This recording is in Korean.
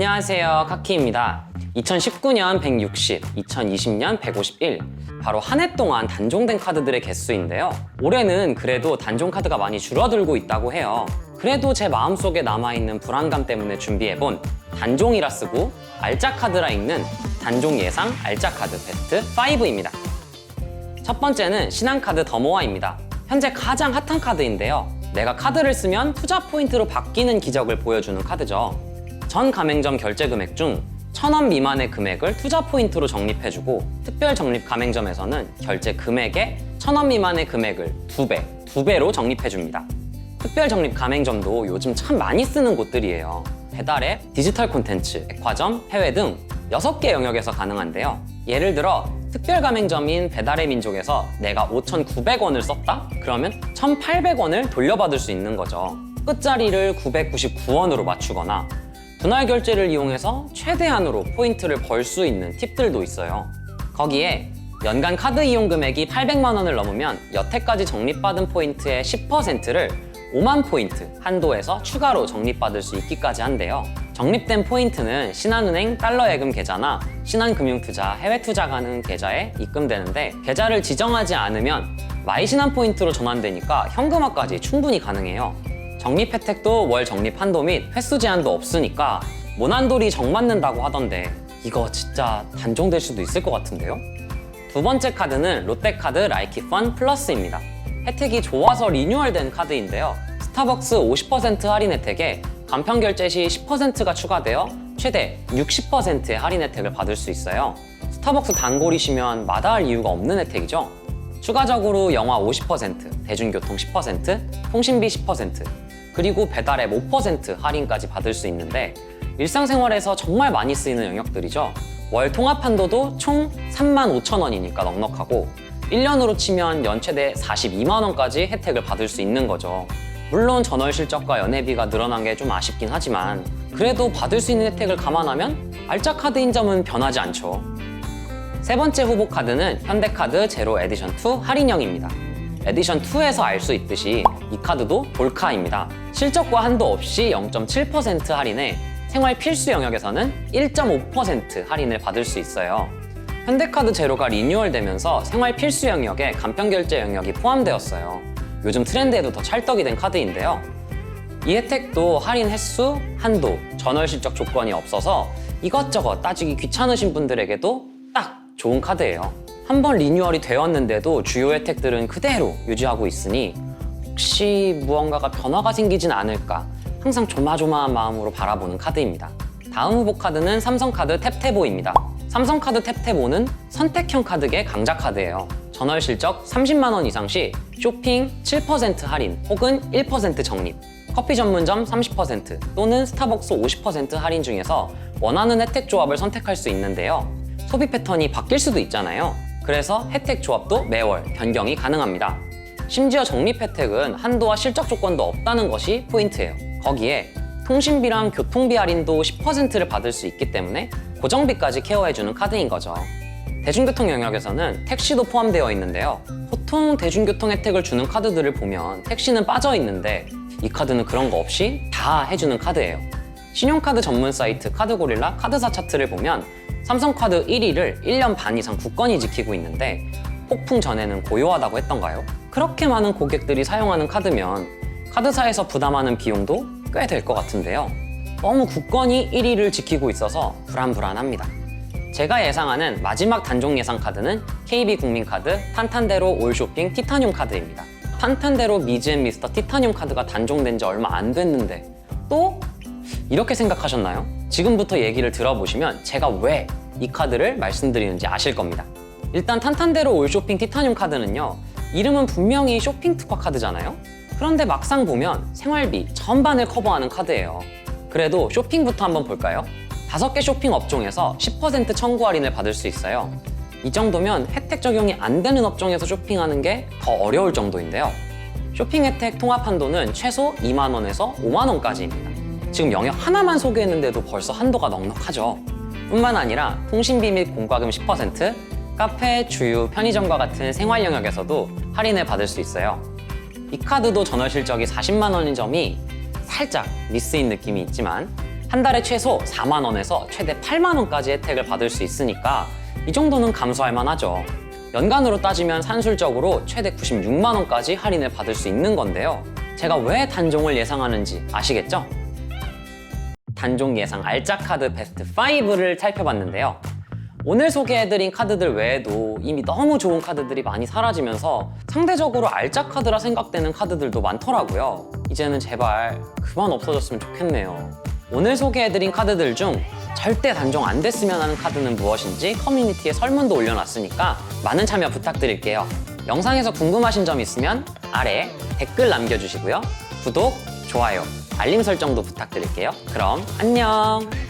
안녕하세요. 카키입니다. 2019년 160, 2020년 151. 바로 한 해 동안 단종된 카드들의 개수인데요. 올해는 그래도 단종 카드가 많이 줄어들고 있다고 해요. 그래도 제 마음속에 남아있는 불안감 때문에 준비해본 단종이라 쓰고 알짜 카드라 읽는 단종 예상 알짜 카드 베스트 5입니다. 첫 번째는 신한카드 더모아입니다. 현재 가장 핫한 카드인데요. 내가 카드를 쓰면 투자 포인트로 바뀌는 기적을 보여주는 카드죠. 전 가맹점 결제 금액 중 1000원 미만의 금액을 투자 포인트로 적립해주고 특별 적립 가맹점에서는 결제 금액의 1000원 미만의 금액을 2배, 2배로 적립해줍니다. 특별 적립 가맹점도 요즘 참 많이 쓰는 곳들이에요. 배달앱, 디지털 콘텐츠, 백화점, 해외 등 6개 영역에서 가능한데요. 예를 들어 특별 가맹점인 배달의 민족에서 내가 5,900원을 썼다? 그러면 1,800원을 돌려받을 수 있는 거죠. 끝자리를 999원으로 맞추거나 분할 결제를 이용해서 최대한으로 포인트를 벌 수 있는 팁들도 있어요. 거기에 연간 카드 이용 금액이 800만 원을 넘으면 여태까지 적립받은 포인트의 10%를 5만 포인트 한도에서 추가로 적립받을 수 있기까지 한데요. 적립된 포인트는 신한은행 달러 예금 계좌나 신한금융투자 해외 투자 가능 계좌에 입금되는데 계좌를 지정하지 않으면 마이신한 포인트로 전환되니까 현금화까지 충분히 가능해요. 적립 혜택도 월 적립 한도 및 횟수 제한도 없으니까 모난돌이 정맞는다고 하던데 이거 진짜 단종될 수도 있을 것 같은데요? 두 번째 카드는 롯데카드 라이키펀 플러스입니다. 혜택이 좋아서 리뉴얼된 카드인데요. 스타벅스 50% 할인 혜택에 간편 결제 시 10%가 추가되어 최대 60%의 할인 혜택을 받을 수 있어요. 스타벅스 단골이시면 마다할 이유가 없는 혜택이죠. 추가적으로 영화 50%, 대중교통 10%, 통신비 10%, 그리고 배달앱 5% 할인까지 받을 수 있는데 일상생활에서 정말 많이 쓰이는 영역들이죠. 월 통합 한도도 총 3만 5천 원이니까 넉넉하고 1년으로 치면 연 최대 42만 원까지 혜택을 받을 수 있는 거죠. 물론 전월 실적과 연회비가 늘어난 게 좀 아쉽긴 하지만 그래도 받을 수 있는 혜택을 감안하면 알짜 카드인 점은 변하지 않죠. 세 번째 후보 카드는 현대카드 제로 에디션 2 할인형입니다. 에디션 2에서 알 수 있듯이 이 카드도 돌카입니다. 실적과 한도 없이 0.7% 할인에 생활 필수 영역에서는 1.5% 할인을 받을 수 있어요. 현대카드 제로가 리뉴얼되면서 생활 필수 영역에 간편 결제 영역이 포함되었어요. 요즘 트렌드에도 더 찰떡이 된 카드인데요. 이 혜택도 할인 횟수, 한도, 전월 실적 조건이 없어서 이것저것 따지기 귀찮으신 분들에게도 딱 좋은 카드예요. 한 번 리뉴얼이 되었는데도 주요 혜택들은 그대로 유지하고 있으니 혹시 무언가가 변화가 생기진 않을까 항상 조마조마한 마음으로 바라보는 카드입니다. 다음 후보 카드는 삼성카드 탭탭오입니다. 삼성카드 탭탭오는 선택형 카드계 강자 카드예요. 전월 실적 30만 원 이상 시 쇼핑 7% 할인 혹은 1% 적립, 커피 전문점 30% 또는 스타벅스 50% 할인 중에서 원하는 혜택 조합을 선택할 수 있는데요. 소비 패턴이 바뀔 수도 있잖아요. 그래서 혜택 조합도 매월 변경이 가능합니다. 심지어 적립 혜택은 한도와 실적 조건도 없다는 것이 포인트예요. 거기에 통신비랑 교통비 할인도 10%를 받을 수 있기 때문에 고정비까지 케어해주는 카드인 거죠. 대중교통 영역에서는 택시도 포함되어 있는데요. 보통 대중교통 혜택을 주는 카드들을 보면 택시는 빠져 있는데 이 카드는 그런 거 없이 다 해주는 카드예요. 신용카드 전문 사이트 카드고릴라 카드사 차트를 보면 삼성카드 1위를 1년 반 이상 굳건히 지키고 있는데 폭풍 전에는 고요하다고 했던가요? 그렇게 많은 고객들이 사용하는 카드면 카드사에서 부담하는 비용도 꽤 될 것 같은데요. 너무 굳건히 1위를 지키고 있어서 불안불안합니다. 제가 예상하는 마지막 단종 예상 카드는 KB국민카드 탄탄대로 올쇼핑 티타늄 카드입니다. 탄탄대로 미즈앤 미스터 티타늄 카드가 단종된 지 얼마 안 됐는데 또 이렇게 생각하셨나요? 지금부터 얘기를 들어보시면 제가 왜 이 카드를 말씀드리는지 아실 겁니다. 일단 탄탄대로 올 쇼핑 티타늄 카드는요. 이름은 분명히 쇼핑 특화 카드잖아요. 그런데 막상 보면 생활비 전반을 커버하는 카드예요. 그래도 쇼핑부터 한번 볼까요? 다섯 개 쇼핑 업종에서 10% 청구 할인을 받을 수 있어요. 이 정도면 혜택 적용이 안 되는 업종에서 쇼핑하는 게 더 어려울 정도인데요. 쇼핑 혜택 통합 한도는 최소 2만 원에서 5만 원까지입니다. 지금 영역 하나만 소개했는데도 벌써 한도가 넉넉하죠. 뿐만 아니라 통신비 및 공과금 10%, 카페, 주유, 편의점과 같은 생활 영역에서도 할인을 받을 수 있어요. 이 카드도 전월 실적이 40만 원인 점이 살짝 미스인 느낌이 있지만 한 달에 최소 4만 원에서 최대 8만 원까지 혜택을 받을 수 있으니까 이 정도는 감수할 만하죠. 연간으로 따지면 산술적으로 최대 96만 원까지 할인을 받을 수 있는 건데요. 제가 왜 단종을 예상하는지 아시겠죠? 단종 예상 알짜 카드 베스트 5를 살펴봤는데요. 오늘 소개해드린 카드들 외에도 이미 너무 좋은 카드들이 많이 사라지면서 상대적으로 알짜 카드라 생각되는 카드들도 많더라고요. 이제는 제발 그만 없어졌으면 좋겠네요. 오늘 소개해드린 카드들 중 절대 단종 안 됐으면 하는 카드는 무엇인지 커뮤니티에 설문도 올려놨으니까 많은 참여 부탁드릴게요. 영상에서 궁금하신 점 있으면 아래 댓글 남겨주시고요. 구독, 좋아요, 알림 설정도 부탁드릴게요. 그럼 안녕!